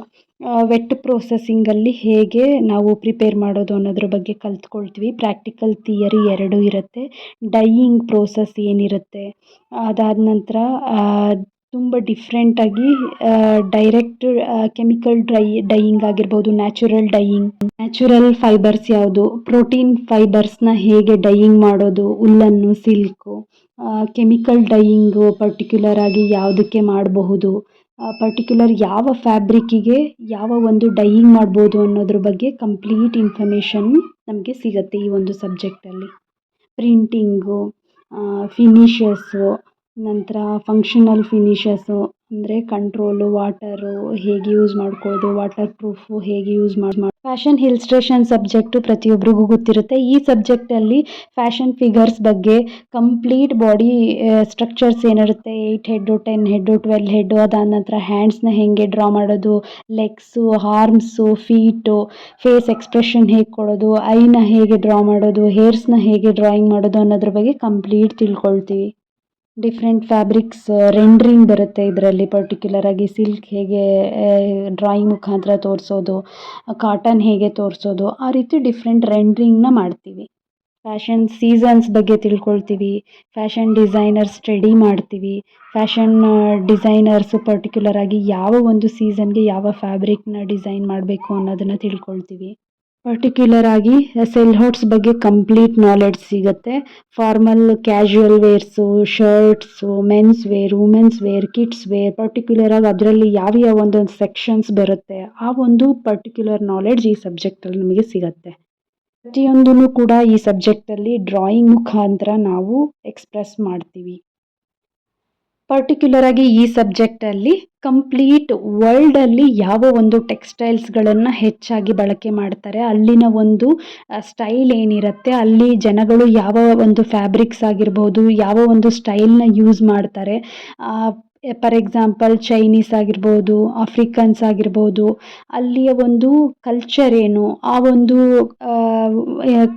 ವೆಟ್ ಪ್ರೊಸೆಸಿಂಗಲ್ಲಿ ಹೇಗೆ ನಾವು ಪ್ರಿಪೇರ್ ಮಾಡೋದು ಅನ್ನೋದ್ರ ಬಗ್ಗೆ ಕಲ್ತ್ಕೊಳ್ತೀವಿ. ಪ್ರಾಕ್ಟಿಕಲ್ ಥಿಯರಿ ಎರಡೂ ಇರುತ್ತೆ. ಡೈಯಿಂಗ್ ಪ್ರೋಸೆಸ್ ಏನಿರುತ್ತೆ. ಅದಾದ ನಂತರ ತುಂಬ ಡಿಫ್ರೆಂಟಾಗಿ ಡೈರೆಕ್ಟ್ ಕೆಮಿಕಲ್ ಡ್ರೈ ಡೈಯಿಂಗ್ ಆಗಿರ್ಬೋದು ನ್ಯಾಚುರಲ್ ಡೈಯಿಂಗ್ ನ್ಯಾಚುರಲ್ ಫೈಬರ್ಸ್ ಯಾವುದು? ಪ್ರೋಟೀನ್ ಫೈಬರ್ಸ್ನ ಹೇಗೆ ಡೈಯಿಂಗ್ ಮಾಡೋದು? Woollen silk chemical dyeing particular ಆಗಿ ಯಾವುದಕ್ಕೆ ಮಾಡಬಹುದು? ಪರ್ಟಿಕ್ಯುಲರ್ ಯಾವ ಫ್ಯಾಬ್ರಿಕ್ಕಿಗೆ ಯಾವ ಒಂದು ಡೈಯಿಂಗ್ ಮಾಡ್ಬೋದು ಅನ್ನೋದ್ರ ಬಗ್ಗೆ ಕಂಪ್ಲೀಟ್ ಇನ್ಫಾರ್ಮೇಷನ್ ನಮಗೆ ಸಿಗುತ್ತೆ ಈ ಒಂದು ಸಬ್ಜೆಕ್ಟಲ್ಲಿ ಪ್ರಿಂಟಿಂಗು ಫಿನಿಷಸ್ಸು ನಂತರ ಫಂಕ್ಷನಲ್ ಫಿನಿಷಸ್ಸು ಅಂದರೆ ಕಂಟ್ರೋಲು ವಾಟರು ಹೇಗೆ ಯೂಸ್ ಮಾಡ್ಕೊಳ್ಳೋದು ವಾಟರ್ ಪ್ರೂಫು ಹೇಗೆ ಯೂಸ್ ಮಾಡಿ ಮಾಡಿ ಫ್ಯಾಷನ್ ಹಿಲ್ ಸ್ಟೇಷನ್ ಸಬ್ಜೆಕ್ಟು ಪ್ರತಿಯೊಬ್ಬರಿಗೂ ಗೊತ್ತಿರುತ್ತೆ. ಈ ಸಬ್ಜೆಕ್ಟಲ್ಲಿ ಫ್ಯಾಷನ್ ಫಿಗರ್ಸ್ ಬಗ್ಗೆ ಕಂಪ್ಲೀಟ್ ಬಾಡಿ ಸ್ಟ್ರಕ್ಚರ್ಸ್ ಏನಿರುತ್ತೆ eight head ten head twelve head ಅದಾದ ನಂತರ ಹ್ಯಾಂಡ್ಸ್ನ ಹೇಗೆ ಡ್ರಾ ಮಾಡೋದು legs arms feet face expression ಹೇಗೆ ಕೊಡೋದು ಐನ ಹೇಗೆ ಡ್ರಾ ಮಾಡೋದು ಹೇರ್ಸ್ನ ಹೇಗೆ ಡ್ರಾಯಿಂಗ್ ಮಾಡೋದು ಅನ್ನೋದ್ರ ಬಗ್ಗೆ ಕಂಪ್ಲೀಟ್ ತಿಳ್ಕೊಳ್ತೀವಿ. ಡಿಫ್ರೆಂಟ್ ಫ್ಯಾಬ್ರಿಕ್ಸ್ ರೆಂಡ್ರಿಂಗ್ ಬರುತ್ತೆ ಇದರಲ್ಲಿ ಪರ್ಟಿಕ್ಯುಲರ್ ಆಗಿ ಸಿಲ್ಕ್ ಹೇಗೆ ಡ್ರಾಯಿಂಗ್ ಮುಖಾಂತರ ತೋರಿಸೋದು ಕಾಟನ್ ಹೇಗೆ ತೋರಿಸೋದು, ಆ ರೀತಿ ಡಿಫ್ರೆಂಟ್ ರೆಂಡ್ರಿಂಗ್ನ ಮಾಡ್ತೀವಿ. ಫ್ಯಾಷನ್ ಸೀಸನ್ಸ್ ಬಗ್ಗೆ ತಿಳ್ಕೊಳ್ತೀವಿ ಫ್ಯಾಷನ್ ಡಿಸೈನರ್ಸ್ ಸ್ಟಡಿ ಮಾಡ್ತೀವಿ ಫ್ಯಾಷನ್ ಡಿಸೈನರ್ಸ್ ಪರ್ಟಿಕ್ಯುಲರ್ ಆಗಿ ಯಾವ ಒಂದು ಸೀಸನ್ಗೆ ಯಾವ ಫ್ಯಾಬ್ರಿಕ್ನ ಡಿಸೈನ್ ಮಾಡಬೇಕು ಅನ್ನೋದನ್ನು ತಿಳ್ಕೊಳ್ತೀವಿ. ಪರ್ಟಿಕ್ಯುಲರ್ ಆಗಿ ಸೆಲ್ ಬಗ್ಗೆ ಕಂಪ್ಲೀಟ್ ನಾಲೆಡ್ಜ್ ಸಿಗುತ್ತೆ. Formal casual wears shirts men's wear women's wear kids wear particular ಆಗಿ ಅದರಲ್ಲಿ ಯಾವ ಯಾವ ಒಂದೊಂದು ಸೆಕ್ಷನ್ಸ್ ಬರುತ್ತೆ, ಆ ಒಂದು ಪರ್ಟಿಕ್ಯುಲರ್ ನಾಲೆಡ್ಜ್ ಈ ಸಬ್ಜೆಕ್ಟಲ್ಲಿ ನಮಗೆ ಸಿಗುತ್ತೆ. ಪ್ರತಿಯೊಂದೂ ಕೂಡ ಈ ಸಬ್ಜೆಕ್ಟಲ್ಲಿ ಡ್ರಾಯಿಂಗ್ ಮುಖಾಂತರ ನಾವು ಎಕ್ಸ್ಪ್ರೆಸ್ ಮಾಡ್ತೀವಿ. ಪರ್ಟಿಕ್ಯುಲರ್ ಆಗಿ ಈ ಸಬ್ಜೆಕ್ಟಲ್ಲಿ ಕಂಪ್ಲೀಟ್ ವರ್ಲ್ಡಲ್ಲಿ ಯಾವ ಒಂದು ಟೆಕ್ಸ್ಟೈಲ್ಸ್ಗಳನ್ನು ಹೆಚ್ಚಾಗಿ ಬಳಕೆ ಮಾಡ್ತಾರೆ, ಅಲ್ಲಿನ ಒಂದು ಸ್ಟೈಲ್ ಏನಿರುತ್ತೆ, ಅಲ್ಲಿ ಜನಗಳು ಯಾವ ಒಂದು ಫ್ಯಾಬ್ರಿಕ್ಸ್ ಆಗಿರ್ಬೋದು, ಯಾವ ಒಂದು ಸ್ಟೈಲ್ನ ಯೂಸ್ ಮಾಡ್ತಾರೆ ಫಾರ್ ಎಕ್ಸಾಂಪಲ್ ಚೈನೀಸ್ ಆಗಿರ್ಬೋದು ಆಫ್ರಿಕನ್ಸ್ ಆಗಿರ್ಬೋದು, ಅಲ್ಲಿಯ ಒಂದು ಕಲ್ಚರ್ ಏನು? ಆ ಒಂದು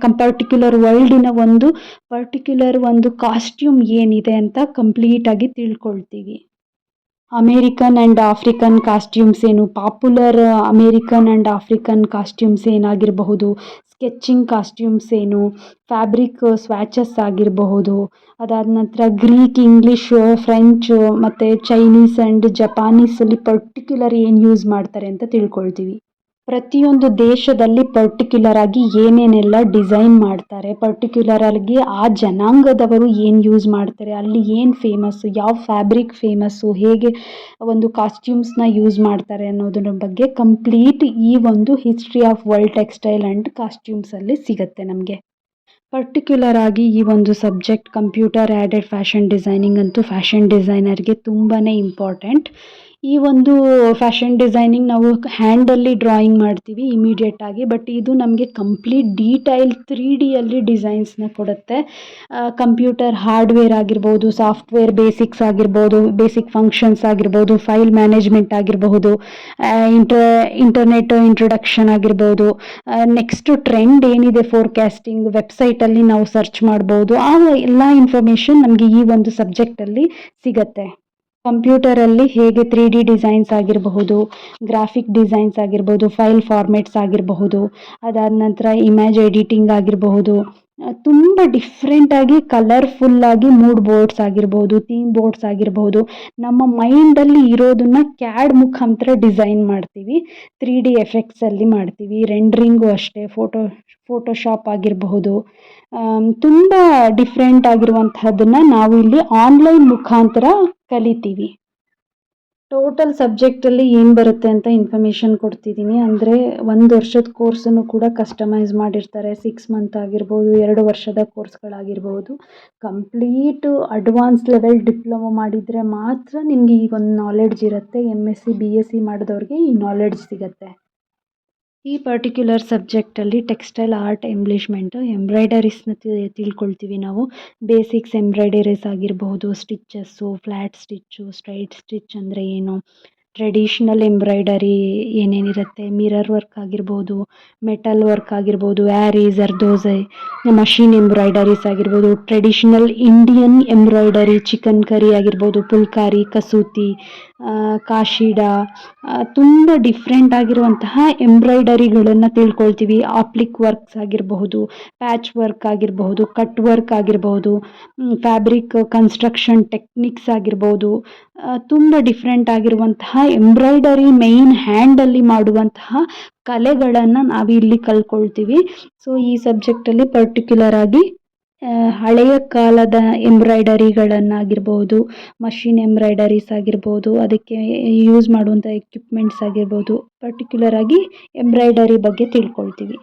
ಕಂ ಪರ್ಟಿಕ್ಯುಲರ್ ವರ್ಲ್ಡಿನ ಒಂದು ಪರ್ಟಿಕ್ಯುಲರ್ ಒಂದು ಕಾಸ್ಟ್ಯೂಮ್ ಏನಿದೆ ಅಂತ ಕಂಪ್ಲೀಟಾಗಿ ತಿಳ್ಕೊಳ್ತೀವಿ. ಅಮೇರಿಕನ್ ಆ್ಯಂಡ್ ಆಫ್ರಿಕನ್ ಕಾಸ್ಟ್ಯೂಮ್ಸ್ ಏನು popular American and African costumes ಏನಾಗಿರಬಹುದು? Sketching costumes ಏನು? ಫ್ಯಾಬ್ರಿಕ್ ಸ್ವ್ಯಾಚಸ್ ಆಗಿರಬಹುದು. ಅದಾದ ನಂತರ ಗ್ರೀಕ್, ಇಂಗ್ಲೀಷು, ಫ್ರೆಂಚು ಮತ್ತು ಚೈನೀಸ್ ಆ್ಯಂಡ್ ಜಪಾನೀಸಲ್ಲಿ ಪರ್ಟಿಕ್ಯುಲರ್ ಏನು ಯೂಸ್ ಮಾಡ್ತಾರೆ ಅಂತ ತಿಳ್ಕೊಳ್ತೀವಿ. ಪ್ರತಿಯೊಂದು ದೇಶದಲ್ಲಿ ಪರ್ಟಿಕ್ಯುಲರ್ ಆಗಿ ಏನೇನೆಲ್ಲ ಡಿಸೈನ್ ಮಾಡ್ತಾರೆ. ಪರ್ಟಿಕ್ಯುಲರ್ ಆಗಿ ಆ ಜನಾಂಗದವರು ಏನು ಯೂಸ್ ಮಾಡ್ತಾರೆ, ಅಲ್ಲಿ ಏನು ಫೇಮಸ್ಸು ಯಾವ ಫ್ಯಾಬ್ರಿಕ್ ಫೇಮಸ್ಸು ಹೇಗೆ ಒಂದು ಕಾಸ್ಟ್ಯೂಮ್ಸ್ನ ಯೂಸ್ ಮಾಡ್ತಾರೆ ಅನ್ನೋದ್ರ ಬಗ್ಗೆ ಕಂಪ್ಲೀಟ್ ಈ ಒಂದು history of world textile and ಕಾಸ್ಟ್ಯೂಮ್ಸಲ್ಲಿ ಸಿಗುತ್ತೆ ನಮಗೆ. ಪರ್ಟಿಕ್ಯುಲರ್ ಆಗಿ ಈ ಒಂದು subject computer added fashion designing ಅಂತೂ ಫ್ಯಾಷನ್ ಡಿಸೈನರ್ಗೆ ತುಂಬಾ ಇಂಪಾರ್ಟೆಂಟ್ ಈ ಒಂದು ಫ್ಯಾಷನ್ ಡಿಸೈನಿಂಗ್ ನಾವು ಹ್ಯಾಂಡಲ್ಲಿ ಡ್ರಾಯಿಂಗ್ ಮಾಡ್ತೀವಿ ಇಮಿಡಿಯೇಟಾಗಿ ಬಟ್ ಇದು ನಮಗೆ ಕಂಪ್ಲೀಟ್ ಡೀಟೈಲ್ ತ್ರೀ ಡಿಯಲ್ಲಿ ಡಿಸೈನ್ಸ್ನ ಕೊಡುತ್ತೆ. ಕಂಪ್ಯೂಟರ್ ಹಾರ್ಡ್ವೇರ್ ಆಗಿರ್ಬೋದು ಸಾಫ್ಟ್ವೇರ್ ಬೇಸಿಕ್ಸ್ ಆಗಿರ್ಬೋದು ಬೇಸಿಕ್ ಫಂಕ್ಷನ್ಸ್ ಆಗಿರ್ಬೋದು ಫೈಲ್ ಮ್ಯಾನೇಜ್ಮೆಂಟ್ ಆಗಿರಬಹುದು ಇಂಟರ್ ಇಂಟರ್ನೆಟ್ ಇಂಟ್ರೊಡಕ್ಷನ್ ಆಗಿರ್ಬೋದು ನೆಕ್ಸ್ಟ್ ಟ್ರೆಂಡ್ ಏನಿದೆ ಫೋರ್ಕ್ಯಾಸ್ಟಿಂಗ್ ವೆಬ್ಸೈಟಲ್ಲಿ ನಾವು ಸರ್ಚ್ ಮಾಡ್ಬೋದು, ಆ ಎಲ್ಲ ಇನ್ಫಾರ್ಮೇಷನ್ ನಮಗೆ ಈ ಒಂದು ಸಬ್ಜೆಕ್ಟಲ್ಲಿ ಸಿಗತ್ತೆ. ಕಂಪ್ಯೂಟರಲ್ಲಿ ಹೇಗೆ ತ್ರೀ ಡಿ ಡಿಸೈನ್ಸ್ ಆಗಿರಬಹುದು, ಗ್ರಾಫಿಕ್ ಡಿಸೈನ್ಸ್ ಆಗಿರ್ಬೋದು ಫೈಲ್ ಫಾರ್ಮೆಟ್ಸ್ ಆಗಿರಬಹುದು, ಅದಾದ ನಂತರ ಇಮೇಜ್ ಎಡಿಟಿಂಗ್ ಆಗಿರಬಹುದು ತುಂಬ ಡಿಫ್ರೆಂಟಾಗಿ ಕಲರ್ಫುಲ್ಲಾಗಿ ಮೂಡ್ ಬೋರ್ಡ್ಸ್ ಆಗಿರ್ಬೋದು ಥೀಮ್ ಬೋರ್ಡ್ಸ್ ಆಗಿರಬಹುದು, ನಮ್ಮ ಮೈಂಡಲ್ಲಿ ಇರೋದನ್ನ ಕ್ಯಾಡ್ ಮುಖಾಂತರ ಡಿಸೈನ್ ಮಾಡ್ತೀವಿ ತ್ರೀ ಡಿ ಎಫೆಕ್ಟ್ಸಲ್ಲಿ ಮಾಡ್ತೀವಿ ರೆಂಡ್ರಿಂಗು ಅಷ್ಟೇ ಫೋಟೋ ಫೋಟೋಶಾಪ್ ಆಗಿರಬಹುದು ತುಂಬ ಡಿಫ್ರೆಂಟ್ ಆಗಿರುವಂತಹದ್ದನ್ನು ನಾವು ಇಲ್ಲಿ ಆನ್ಲೈನ್ ಮುಖಾಂತರ ಕಲಿತೀವಿ. ಟೋಟಲ್ ಸಬ್ಜೆಕ್ಟಲ್ಲಿ ಏನು ಬರುತ್ತೆ ಅಂತ ಇನ್ಫಾರ್ಮೇಷನ್ ಕೊಡ್ತಿದ್ದೀನಿ. ಅಂದರೆ ಒಂದು ವರ್ಷದ ಕೋರ್ಸನ್ನು ಕೂಡ ಕಸ್ಟಮೈಸ್ ಮಾಡಿರ್ತಾರೆ. ಸಿಕ್ಸ್ ಮಂತ್ ಆಗಿರ್ಬೋದು, ಎರಡು ವರ್ಷದ ಕೋರ್ಸ್ಗಳಾಗಿರ್ಬೋದು ಕಂಪ್ಲೀಟ್ ಅಡ್ವಾನ್ಸ್ ಲೆವೆಲ್ ಡಿಪ್ಲೊಮೊ ಮಾಡಿದರೆ ಮಾತ್ರ ನಿಮಗೆ ಈ ಒಂದು ನಾಲೆಡ್ಜ್ ಇರುತ್ತೆ. M S C B S C ಮಾಡಿದವ್ರಿಗೆ ಈ ನಾಲೆಡ್ಜ್ ಸಿಗುತ್ತೆ. ಈ ಪರ್ಟಿಕ್ಯುಲರ್ ಸಬ್ಜೆಕ್ಟಲ್ಲಿ ಟೆಕ್ಸ್ಟೈಲ್ ಆರ್ಟ್ ಎಂಬ್ಲಿಷ್ಮೆಂಟು ಎಂಬ್ರಾಯ್ಡರೀಸ್ನ ತಿಳ್ಕೊಳ್ತೀವಿ ನಾವು. ಬೇಸಿಕ್ಸ್ ಎಂಬ್ರಾಯ್ಡರೀಸ್ ಆಗಿರಬಹುದು stitches flat stitch straight stitch ಅಂದರೆ ಏನು? ಟ್ರೆಡಿಷ್ನಲ್ ಎಂಬ್ರಾಯ್ಡರಿ ಏನೇನಿರುತ್ತೆ? ಮಿರರ್ ವರ್ಕ್ ಆಗಿರ್ಬೋದು ಮೆಟಲ್ ವರ್ಕ್ ಆಗಿರ್ಬೋದು ವ್ಯಾರಿ ಜರ್ದೋಝೆ ಮಷಿನ್ ಎಂಬ್ರಾಯ್ಡರೀಸ್ ಆಗಿರ್ಬೋದು traditional Indian embroidery chikankari ಆಗಿರ್ಬೋದು, ಪುಲ್ಕಾರಿ, ಕಸೂತಿ ಕಾಶಿಡ ತುಂಬ ಡಿಫ್ರೆಂಟ್ ಆಗಿರುವಂತಹ ಎಂಬ್ರಾಯ್ಡರಿಗಳನ್ನು ತಿಳ್ಕೊಳ್ತೀವಿ. ಆಪ್ಲಿಕ್ ವರ್ಕ್ಸ್ ಆಗಿರಬಹುದು ಪ್ಯಾಚ್ ವರ್ಕ್ ಆಗಿರಬಹುದು ಕಟ್ ವರ್ಕ್ ಆಗಿರಬಹುದು ಫ್ಯಾಬ್ರಿಕ್ ಕನ್ಸ್ಟ್ರಕ್ಷನ್ ಟೆಕ್ನಿಕ್ಸ್ ಆಗಿರ್ಬೋದು ತುಂಬ ಡಿಫ್ರೆಂಟ್ ಆಗಿರುವಂತಹ ಎಂಬ್ರಾಯ್ಡರಿ ಮೇಯ್ನ್ ಹ್ಯಾಂಡಲ್ಲಿ ಮಾಡುವಂತಹ ಕಲೆಗಳನ್ನು ನಾವಿಲ್ಲಿ ಕಲ್ತ್ಕೊಳ್ತೀವಿ ಸೊ ಈ ಸಬ್ಜೆಕ್ಟಲ್ಲಿ ಪರ್ಟಿಕ್ಯುಲರ್ ಆಗಿ ಹಳೆಯ ಕಾಲದ ಎಂಬ್ರಾಯ್ಡರಿಗಳನ್ನಾಗಿರ್ಬೋದು, ಮಷಿನ್ ಎಂಬ್ರಾಯ್ಡರೀಸ್ ಆಗಿರ್ಬೋದು, ಅದಕ್ಕೆ ಯೂಸ್ ಮಾಡುವಂಥ ಎಕ್ವಿಪ್ಮೆಂಟ್ಸ್ ಆಗಿರ್ಬೋದು ಪರ್ಟಿಕ್ಯುಲರ್ ಆಗಿ ಎಂಬ್ರಾಯ್ಡರಿ ಬಗ್ಗೆ ತಿಳ್ಕೊಳ್ತೀವಿ.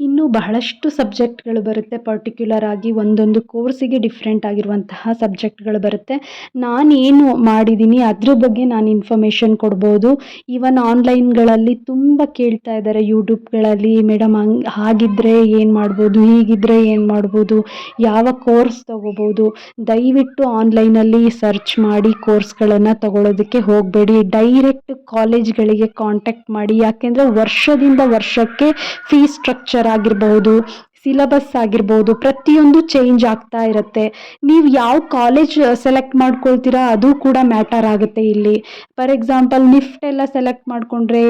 ಇನ್ನು ಬಹಳಷ್ಟು ಸಬ್ಜೆಕ್ಟ್ಗಳು ಬರುತ್ತೆ. ಪರ್ಟಿಕ್ಯುಲರ್ ಆಗಿ ಒಂದೊಂದು ಕೋರ್ಸಿಗೆ ಡಿಫ್ರೆಂಟ್ ಆಗಿರುವಂತಹ ಸಬ್ಜೆಕ್ಟ್ಗಳು ಬರುತ್ತೆ. ನಾನೇನು ಮಾಡಿದ್ದೀನಿ ಅದ್ರ ಬಗ್ಗೆ ನಾನು ಇನ್ಫಾರ್ಮೇಷನ್ ಕೊಡ್ಬೋದು. ಈವನ್ ಆನ್ಲೈನ್ಗಳಲ್ಲಿ ತುಂಬ ಕೇಳ್ತಾ ಇದ್ದಾರೆ ಯೂಟ್ಯೂಬ್ಗಳಲ್ಲಿ ಮೇಡಮ್, ಹಂಗೆ ಹಾಗಿದ್ದರೆ ಏನು ಮಾಡ್ಬೋದು ಹೀಗಿದ್ದರೆ ಏನು ಮಾಡ್ಬೋದು, ಯಾವ ಕೋರ್ಸ್ ತೊಗೋಬೋದು? ದಯವಿಟ್ಟು ಆನ್ಲೈನಲ್ಲಿ ಸರ್ಚ್ ಮಾಡಿ ಕೋರ್ಸ್ಗಳನ್ನು ತಗೊಳ್ಳೋದಕ್ಕೆ ಹೋಗಬೇಡಿ. ಡೈರೆಕ್ಟ್ ಕಾಲೇಜ್ಗಳಿಗೆ ಕಾಂಟ್ಯಾಕ್ಟ್ ಮಾಡಿ. ಯಾಕೆಂದರೆ ವರ್ಷದಿಂದ ವರ್ಷಕ್ಕೆ ಫೀಸ್ ಸ್ಟ್ರಕ್ಚರ್ ಆಗಿರಬಹುದು ಸಿಲಬಸ್ ಆಗಿರ್ಬೋದು, ಪ್ರತಿಯೊಂದು ಚೇಂಜ್ ಆಗ್ತಾ ಇರುತ್ತೆ. ನೀವು ಯಾವ ಕಾಲೇಜ್ ಸೆಲೆಕ್ಟ್ ಮಾಡ್ಕೊಳ್ತೀರಾ ಅದು ಕೂಡ ಮ್ಯಾಟರ್ ಆಗುತ್ತೆ ಇಲ್ಲಿ. ಫಾರ್ ಎಕ್ಸಾಂಪಲ್ ನಿಫ್ಟ್ ಎಲ್ಲ ಸೆಲೆಕ್ಟ್ ಮಾಡಿಕೊಂಡ್ರೆ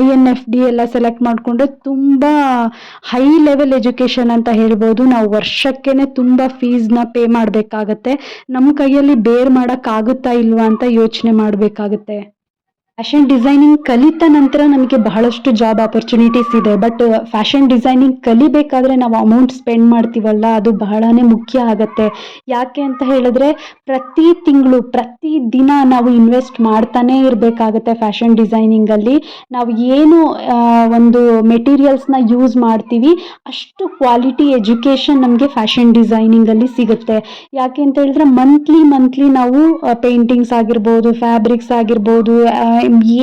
ಐ ಎನ್ ಎಫ್ ಡಿ ಎಲ್ಲ ಸೆಲೆಕ್ಟ್ ಮಾಡಿಕೊಂಡ್ರೆ ತುಂಬ ಹೈ ಲೆವೆಲ್ ಎಜುಕೇಷನ್ ಅಂತ ಹೇಳ್ಬೋದು. ನಾವು ವರ್ಷಕ್ಕೇ ತುಂಬ ಫೀಸ್ನ ಪೇ ಮಾಡಬೇಕಾಗತ್ತೆ. ನಮ್ಮ ಕೈಯಲ್ಲಿ ಬೇರ್ ಮಾಡೋಕ್ಕಾಗುತ್ತಾ ಇಲ್ವಾ ಅಂತ ಯೋಚನೆ ಮಾಡಬೇಕಾಗತ್ತೆ. ಫ್ಯಾಷನ್ ಡಿಸೈನಿಂಗ್ ಕಲಿತ ನಂತರ ನಮಗೆ ಬಹಳಷ್ಟು ಜಾಬ್ ಆಪರ್ಚುನಿಟೀಸ್ ಇದೆ. ಬಟ್ ಫ್ಯಾಷನ್ ಡಿಸೈನಿಂಗ್ ಕಲಿಬೇಕಾದ್ರೆ ನಾವು ಅಮೌಂಟ್ ಸ್ಪೆಂಡ್ ಮಾಡ್ತೀವಲ್ಲ, ಅದು ಬಹಳನೇ ಮುಖ್ಯ ಆಗುತ್ತೆ. ಯಾಕೆ ಅಂತ ಹೇಳಿದ್ರೆ, ಪ್ರತಿ ತಿಂಗಳು, ಪ್ರತಿ ದಿನ ನಾವು ಇನ್ವೆಸ್ಟ್ ಮಾಡ್ತಾನೇ ಇರಬೇಕಾಗತ್ತೆ ಫ್ಯಾಷನ್ ಡಿಸೈನಿಂಗಲ್ಲಿ ನಾವು ಏನು ಒಂದು ಮೆಟೀರಿಯಲ್ಸ್ನ ಯೂಸ್ ಮಾಡ್ತೀವಿ, ಅಷ್ಟು ಕ್ವಾಲಿಟಿ ಎಜುಕೇಷನ್ ನಮಗೆ ಫ್ಯಾಷನ್ ಡಿಸೈನಿಂಗಲ್ಲಿ ಸಿಗುತ್ತೆ. ಯಾಕೆ ಅಂತ ಹೇಳಿದ್ರೆ ಮಂತ್ಲಿ ಮಂತ್ಲಿ ನಾವು ಪೇಂಟಿಂಗ್ಸ್ ಆಗಿರ್ಬೋದು ಫ್ಯಾಬ್ರಿಕ್ಸ್ ಆಗಿರ್ಬೋದು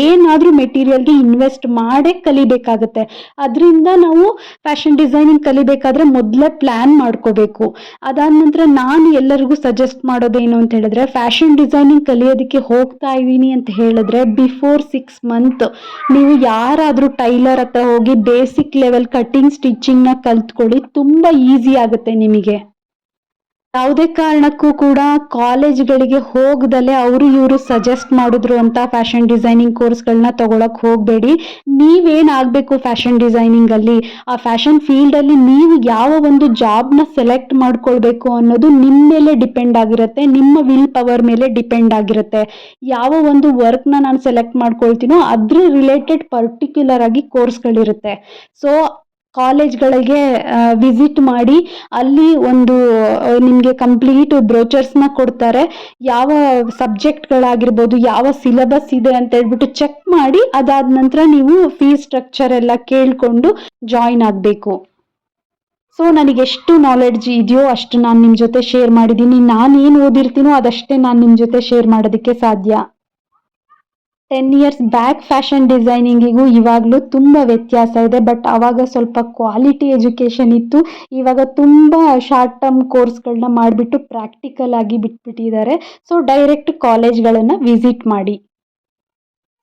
ಏನಾದರೂ ಮೆಟೀರಿಯಲ್ಗೆ ಇನ್ವೆಸ್ಟ್ ಮಾಡೇ ಕಲಿಬೇಕಾಗತ್ತೆ. ಅದರಿಂದ ನಾವು ಫ್ಯಾಷನ್ ಡಿಸೈನಿಂಗ್ ಕಲಿಬೇಕಾದ್ರೆ ಮೊದಲೇ ಪ್ಲ್ಯಾನ್ ಮಾಡ್ಕೋಬೇಕು. ಅದಾದ ನಂತರ ನಾನು ಎಲ್ಲರಿಗೂ ಸಜೆಸ್ಟ್ ಮಾಡೋದೇನು ಅಂತ ಹೇಳಿದ್ರೆ ಫ್ಯಾಷನ್ ಡಿಸೈನಿಂಗ್ ಕಲಿಯೋದಕ್ಕೆ ಹೋಗ್ತಾ ಇದ್ದೀನಿ ಅಂತ ಹೇಳಿದ್ರೆ ಬಿಫೋರ್ ಸಿಕ್ಸ್ ಮಂತ್ ನೀವು ಯಾರಾದರೂ ಟೈಲರ್ ಹತ್ರ ಹೋಗಿ ಬೇಸಿಕ್ ಲೆವೆಲ್ ಕಟ್ಟಿಂಗ್ ಸ್ಟಿಚಿಂಗ್ನ ಕಲ್ತ್ಕೊಳ್ಳಿ, ತುಂಬ ಈಸಿ ಆಗುತ್ತೆ ನಿಮಗೆ. ಯಾವುದೇ ಕಾರಣಕ್ಕೂ ಕೂಡ ಕಾಲೇಜ್ಗಳಿಗೆ ಹೋಗದಲ್ಲೇ ಅವರು ಇವರು ಸಜೆಸ್ಟ್ ಮಾಡಿದ್ರು ಅಂತ ಫ್ಯಾಷನ್ ಡಿಸೈನಿಂಗ್ ಕೋರ್ಸ್ಗಳನ್ನ ತಗೊಳಕ್ ಹೋಗಬೇಡಿ. ನೀವೇನಾಗಬೇಕು ಫ್ಯಾಷನ್ ಡಿಸೈನಿಂಗಲ್ಲಿ ಆ ಫ್ಯಾಷನ್ ಫೀಲ್ಡ್ ಅಲ್ಲಿ ನೀವು ಯಾವ ಒಂದು ಜಾಬ್ನ ಸೆಲೆಕ್ಟ್ ಮಾಡ್ಕೊಳ್ಬೇಕು ಅನ್ನೋದು ನಿಮ್ಮ ಮೇಲೆ ಡಿಪೆಂಡ್ ಆಗಿರುತ್ತೆ, ನಿಮ್ಮ ವಿಲ್ ಪವರ್ ಮೇಲೆ ಡಿಪೆಂಡ್ ಆಗಿರುತ್ತೆ. ಯಾವ ಒಂದು ವರ್ಕ್ನ ನಾನು ಸೆಲೆಕ್ಟ್ ಮಾಡ್ಕೊಳ್ತೀನೋ ಅದ್ರ ರಿಲೇಟೆಡ್ ಪರ್ಟಿಕ್ಯುಲರ್ ಆಗಿ ಕೋರ್ಸ್ಗಳಿರುತ್ತೆ ಸೊ ಕಾಲೇಜ್ಗಳಿಗೆ ವಿಸಿಟ್ ಮಾಡಿ ಅಲ್ಲಿ ಒಂದು ನಿಮಗೆ ಕಂಪ್ಲೀಟ್ ಬ್ರೋಚರ್ಸ್ನ ಕೊಡ್ತಾರೆ. ಯಾವ ಸಬ್ಜೆಕ್ಟ್ಗಳಾಗಿರ್ಬೋದು ಯಾವ ಸಿಲೆಬಸ್ ಇದೆ ಅಂತ ಹೇಳ್ಬಿಟ್ಟು ಚೆಕ್ ಮಾಡಿ, ಅದಾದ ನಂತರ ನೀವು ಫೀಸ್ ಸ್ಟ್ರಕ್ಚರ್ ಎಲ್ಲ ಕೇಳಿಕೊಂಡು ಜಾಯಿನ್ ಆಗಬೇಕು. ಸೊ ನನಗೆ ಎಷ್ಟು ನಾಲೆಡ್ಜ್ ಇದೆಯೋ ಅಷ್ಟು ನಾನು ನಿಮ್ಮ ಜೊತೆ ಶೇರ್ ಮಾಡಿದ್ದೀನಿ. ನಾನು ಏನು ಓದಿರ್ತೀನೋ ಅದಷ್ಟೇ ನಾನು ನಿಮ್ಮ ಜೊತೆ ಶೇರ್ ಮಾಡೋದಕ್ಕೆ ಸಾಧ್ಯ. ಟೆನ್ ಇಯರ್ಸ್ ಬ್ಯಾಕ್ ಫ್ಯಾಷನ್ ಡಿಸೈನಿಂಗಿಗೂ ಇವಾಗಲೂ ತುಂಬ ವ್ಯತ್ಯಾಸ ಇದೆ. ಬಟ್ ಆವಾಗ ಸ್ವಲ್ಪ ಕ್ವಾಲಿಟಿ ಎಜುಕೇಷನ್ ಇತ್ತು. ಇವಾಗ ತುಂಬ ಶಾರ್ಟ್ ಟರ್ಮ್ ಕೋರ್ಸ್ಗಳನ್ನ ಮಾಡಿಬಿಟ್ಟು ಪ್ರಾಕ್ಟಿಕಲ್ ಆಗಿ ಬಿಟ್ಬಿಟ್ಟಿದ್ದಾರೆ. ಸೊ ಡೈರೆಕ್ಟ್ ಕಾಲೇಜ್ಗಳನ್ನು ವಿಸಿಟ್ ಮಾಡಿ.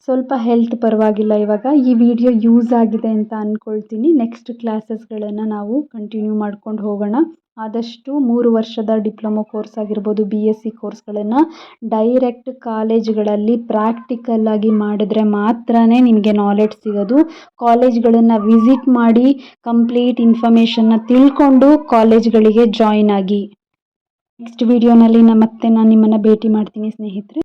ಸ್ವಲ್ಪ ಹೆಲ್ತ್ ಪರವಾಗಿಲ್ಲ ಇವಾಗ. ಈ ವಿಡಿಯೋ ಯೂಸ್ ಆಗಿದೆ ಅಂತ ಅಂದ್ಕೊಳ್ತೀನಿ ನೆಕ್ಸ್ಟ್ ಕ್ಲಾಸಸ್ಗಳನ್ನು ನಾವು ಕಂಟಿನ್ಯೂ ಮಾಡ್ಕೊಂಡು ಹೋಗೋಣ. ಆದಷ್ಟು ಮೂರು ವರ್ಷದ ಡಿಪ್ಲೊಮೊ ಕೋರ್ಸ್ ಆಗಿರ್ಬೋದು ಬಿ ಎಸ್ ಸಿ ಕೋರ್ಸ್ಗಳನ್ನು ಡೈರೆಕ್ಟ್ ಕಾಲೇಜ್ಗಳಲ್ಲಿ ಪ್ರಾಕ್ಟಿಕಲ್ ಆಗಿ ಮಾಡಿದ್ರೆ ಮಾತ್ರ ನಿಮಗೆ ನಾಲೆಡ್ಜ್ ಸಿಗೋದು. ಕಾಲೇಜ್ಗಳನ್ನು ವಿಸಿಟ್ ಮಾಡಿ ಕಂಪ್ಲೀಟ್ ಇನ್ಫಾರ್ಮೇಷನ್ನ ತಿಳ್ಕೊಂಡು ಕಾಲೇಜ್ಗಳಿಗೆ ಜಾಯ್ನ್ ಆಗಿ. ನೆಕ್ಸ್ಟ್ ವಿಡಿಯೋನಲ್ಲಿ ಮತ್ತೆ ನಾನು ನಿಮ್ಮನ್ನು ಭೇಟಿ ಮಾಡ್ತೀನಿ ಸ್ನೇಹಿತರೆ.